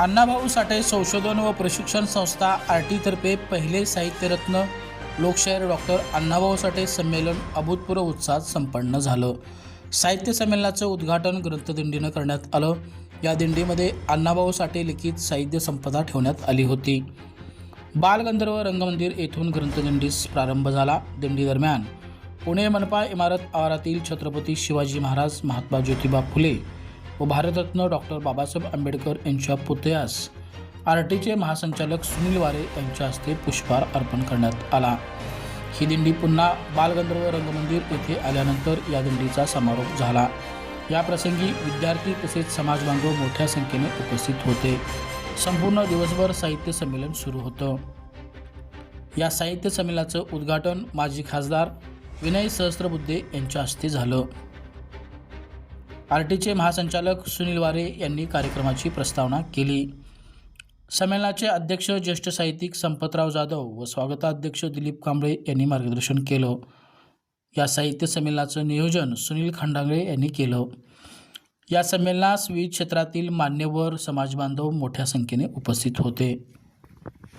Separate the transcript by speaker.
Speaker 1: अण्णाभाऊ साठे संशोधन व प्रशिक्षण संस्था आरटीतर्फे पहिले साहित्यरत्न लोकशाहीर डॉक्टर अण्णाभाऊ साठे संमेलन अभूतपूर्व उत्साहात संपन्न झालं. साहित्य संमेलनाचं उद्घाटन ग्रंथदिंडीनं करण्यात आलं. या दिंडीमध्ये अण्णाभाऊ साठे लिखित साहित्य संपदा ठेवण्यात आली होती. बालगंधर्व रंगमंदिर येथून ग्रंथदिंडीस प्रारंभ झाला. दिंडीदरम्यान पुणे मनपा इमारत आवारातील छत्रपती शिवाजी महाराज महात्मा ज्योतिबा फुले व भारतरत्न डॉक्टर बाबासाहेब आंबेडकर यांच्या पुतळ्यास आर टीचे महासंचालक सुनील वारे यांच्या हस्ते पुष्पहार अर्पण करण्यात आला. ही दिंडी पुन्हा बालगंधर्व रंगमंदिर येथे आल्यानंतर या दिंडीचा समारोप झाला. या प्रसंगी विद्यार्थी तसेच समाजबांधव मोठ्या संख्येने उपस्थित होते. संपूर्ण दिवसभर साहित्य संमेलन सुरू होतं. या साहित्य संमेलनाचं उद्घाटन माजी खासदार विनय सहस्त्रबुद्धे यांच्या हस्ते झालं. आर टीचे महासंचालक सुनील वारे यांनी कार्यक्रमाची प्रस्तावना केली. संमेलनाचे अध्यक्ष ज्येष्ठ साहित्यिक संपतराव जाधव व स्वागताध्यक्ष दिलीप कांबळे यांनी मार्गदर्शन केलं. या साहित्य संमेलनाचं नियोजन सुनील खंडांगळे यांनी केलं. या संमेलनास विविध क्षेत्रातील मान्यवर समाजबांधव मोठ्या संख्येने उपस्थित होते.